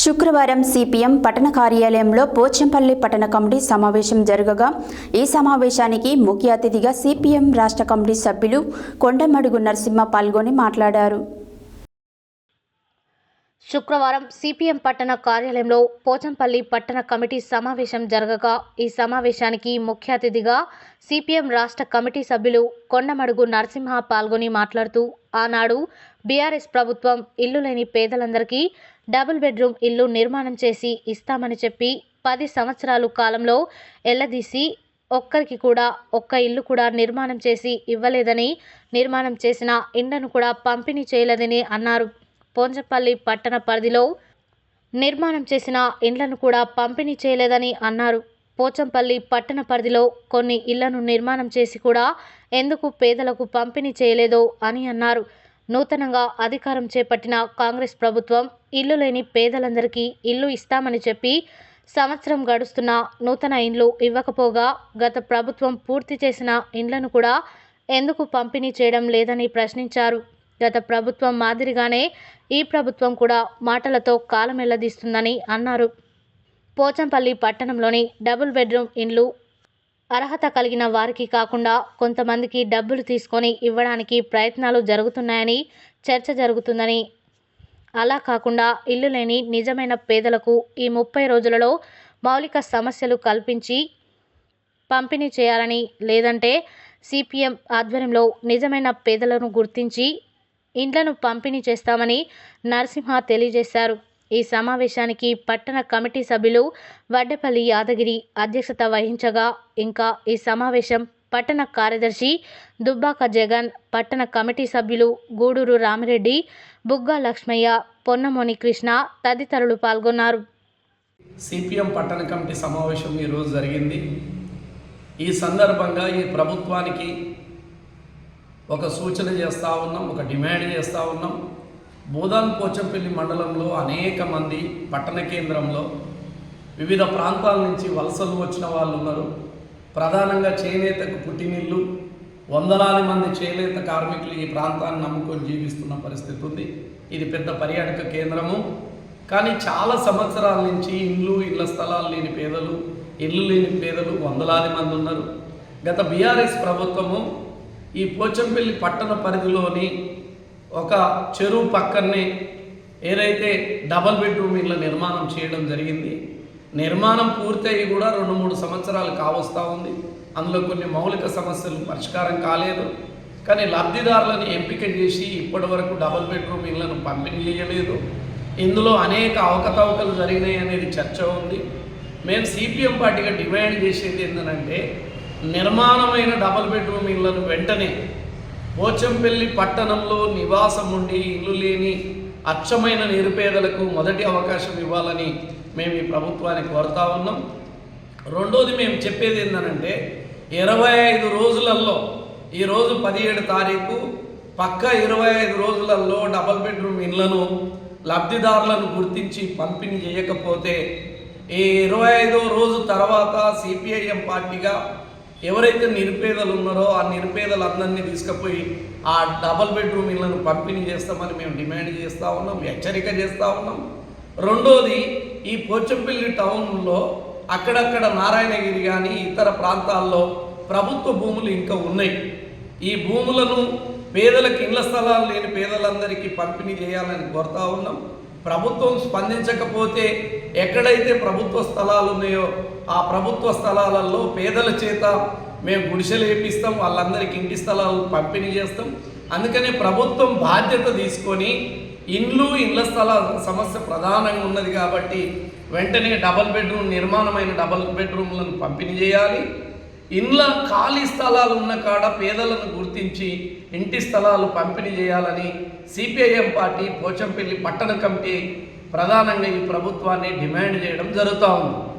శుక్రవారం సిపిఎం పట్టణ కార్యాలయంలో పోచంపల్లి పట్టణ కమిటీ సమావేశం జరగగా ఈ సమావేశానికి ముఖ్య అతిథిగా సిపిఎం రాష్ట్ర కమిటీ సభ్యులు కొండమడుగు నరసింహ పాల్గొని మాట్లాడారు. శుక్రవారం సిపిఎం పట్టణ కార్యాలయంలో పోచంపల్లి పట్టణ కమిటీ సమావేశం జరగగా ఈ సమావేశానికి ముఖ్య అతిథిగా సిపిఎం రాష్ట్ర కమిటీ సభ్యులు కొండమడుగు నరసింహ పాల్గొని మాట్లాడుతూ ఆనాడు బీఆర్ఎస్ ప్రభుత్వం ఇల్లు లేని పేదలందరికీ డబుల్ బెడ్రూమ్ ఇల్లు నిర్మాణం చేసి ఇస్తామని చెప్పి పది సంవత్సరాలు కాలంలో ఎల్లదీసి ఒక్కరికి కూడా ఒక్క ఇల్లు కూడా నిర్మాణం చేసి ఇవ్వలేదని నిర్మాణం చేసిన ఇండ్లను కూడా పంపిణీ చేయలేదని అన్నారు. పోంజపల్లి పట్టణ పరిధిలో నిర్మాణం చేసిన ఇండ్లను కూడా పంపిణీ చేయలేదని అన్నారు. పోచంపల్లి పట్టణ పరిధిలో కొన్ని ఇళ్ళను నిర్మాణం చేసి కూడా ఎందుకు పేదలకు పంపిణీ చేయలేదో అని అన్నారు. నూతనంగా అధికారం చేపట్టిన కాంగ్రెస్ ప్రభుత్వం ఇల్లు లేని పేదలందరికీ ఇల్లు ఇస్తామని చెప్పి సంవత్సరం గడుస్తున్న నూతన ఇండ్లు ఇవ్వకపోగా గత ప్రభుత్వం పూర్తి చేసిన ఇండ్లను కూడా ఎందుకు పంపిణీ చేయడం లేదని ప్రశ్నించారు. గత ప్రభుత్వం మాదిరిగానే ఈ ప్రభుత్వం కూడా మాటలతో కాలమెల్లదీస్తుందని అన్నారు. పోచంపల్లి పట్టణంలోని డబుల్ బెడ్రూమ్ ఇండ్లు అర్హత కలిగిన వారికి కాకుండా కొంతమందికి డబ్బులు తీసుకొని ఇవ్వడానికి ప్రయత్నాలు జరుగుతున్నాయని చర్చ జరుగుతుందని. అలా కాకుండా ఇల్లు లేని నిజమైన పేదలకు ఈ ముప్పై రోజులలో మౌలిక సమస్యలు కల్పించి పంపిణీ చేయాలని లేదంటే సిపిఎం ఆధ్వర్యంలో నిజమైన పేదలను గుర్తించి ఇండ్లను పంపిణీ చేస్తామని నరసింహ తెలియజేశారు. ఈ సమావేశానికి పట్టణ కమిటీ సభ్యులు వడ్డపల్లి యాదగిరి అధ్యక్షత వహించగా ఇంకా ఈ సమావేశం పట్టణ కార్యదర్శి దుబ్బాక జగన్ పట్టణ కమిటీ సభ్యులు గూడూరు రామిరెడ్డి బుగ్గా లక్ష్మయ్య పొన్నమోని కృష్ణ తదితరులు పాల్గొన్నారు. సిపిఎం పట్టణ కమిటీ సమావేశం ఈరోజు జరిగింది. ఈ సందర్భంగా ఈ ప్రభుత్వానికి ఒక సూచన చేస్తూ ఉన్నాం ఒక డిమాండ్ చేస్తూ ఉన్నాం. బోదాన్ పోచంపల్లి మండలంలో అనేక మంది పట్టణ కేంద్రంలో వివిధ ప్రాంతాల నుంచి వలసలు వచ్చిన వాళ్ళు ఉన్నారు. ప్రధానంగా చేనేతకు పుట్టినిల్లు వందలాది మంది చేనేత కార్మికులు ఈ ప్రాంతాన్ని నమ్ముకొని జీవిస్తున్న పరిస్థితి ఉంది. ఇది పెద్ద పర్యాటక కేంద్రము. కానీ చాలా సంవత్సరాల నుంచి ఇండ్లు ఇళ్ళ స్థలాలు లేని పేదలు ఇల్లు లేని పేదలు వందలాది మంది ఉన్నారు. గత బీఆర్ఎస్ ప్రభుత్వము ఈ పోచంపల్లి పట్టణ పరిధిలోని ఒక చెరువు పక్కనే ఏదైతే డబల్ బెడ్రూమ్ ఇళ్ళ నిర్మాణం చేయడం జరిగింది. నిర్మాణం పూర్తయి కూడా రెండు మూడు సంవత్సరాలు కావస్తూ ఉంది. అందులో కొన్ని మౌలిక సమస్యలు పరిష్కారం కాలేదు. కానీ లబ్ధిదారులను ఎంపిక చేసి ఇప్పటి వరకు డబల్ బెడ్రూమ్ ఇళ్ళను పంపిణీ చేయలేదు. ఇందులో అనేక అవకతవకలు జరిగినాయి అనేది చర్చ ఉంది. మేము సిపిఎం పార్టీగా డిమాండ్ చేసేది ఏంటంటే నిర్మాణమైన డబల్ బెడ్రూమ్ ఇళ్ళను వెంటనే పోచంపల్లి పట్టణంలో నివాసం ఉండి ఇల్లు లేని అచ్చమైన నిరుపేదలకు మొదటి అవకాశం ఇవ్వాలని మేము ఈ ప్రభుత్వాన్ని కోరుతా ఉన్నాం. రెండోది మేము చెప్పేది ఏంటంటే ఇరవై ఐదు రోజులలో ఈరోజు పదిహేడు తారీఖు పక్క ఇరవై ఐదు రోజులలో డబల్ బెడ్రూమ్ ఇళ్ళను లబ్ధిదారులను గుర్తించి పంపిణీ చేయకపోతే ఈ ఇరవై ఐదో రోజు తర్వాత సిపిఐఎం పార్టీగా ఎవరైతే నిరుపేదలు ఉన్నారో ఆ నిరుపేదలందరినీ తీసుకుపోయి ఆ డబల్ బెడ్రూమ్ ఇళ్ళను పంపిణీ చేస్తామని మేము డిమాండ్ చేస్తూ ఉన్నాం హెచ్చరిక చేస్తూ ఉన్నాం. రెండోది ఈ పోచంపల్లి టౌన్లో అక్కడక్కడ నారాయణగిరి కానీ ఇతర ప్రాంతాల్లో ప్రభుత్వ భూములు ఇంకా ఉన్నాయి. ఈ భూములను పేదలకు ఇళ్ళ స్థలాలు లేని పేదలందరికీ పంపిణీ చేయాలని కోరుతా ఉన్నాం. ప్రభుత్వం స్పందించకపోతే ఎక్కడైతే ప్రభుత్వ స్థలాలు ఉన్నాయో ఆ ప్రభుత్వ స్థలాలలో పేదల చేత మేము గుడిసెలు వేపిస్తాం వాళ్ళందరికీ ఇంటి స్థలాలు పంపిణీ చేస్తాం. అందుకనే ప్రభుత్వం బాధ్యత తీసుకొని ఇండ్లు ఇండ్ల స్థల సమస్య ప్రధానంగా ఉన్నది కాబట్టి వెంటనే డబల్ బెడ్రూమ్ నిర్మాణమైన డబల్ బెడ్రూమ్లను పంపిణీ చేయాలి. ఇండ్ల ఖాళీ స్థలాలు ఉన్న కాడ పేదలను గుర్తించి ఇంటి స్థలాలు పంపిణీ చేయాలని సిపిఐఎం పార్టీ పోచంపల్లి పట్టణ కమిటీ ప్రధానంగా ఈ ప్రభుత్వాన్ని డిమాండ్ చేయడం జరుగుతూ ఉంది.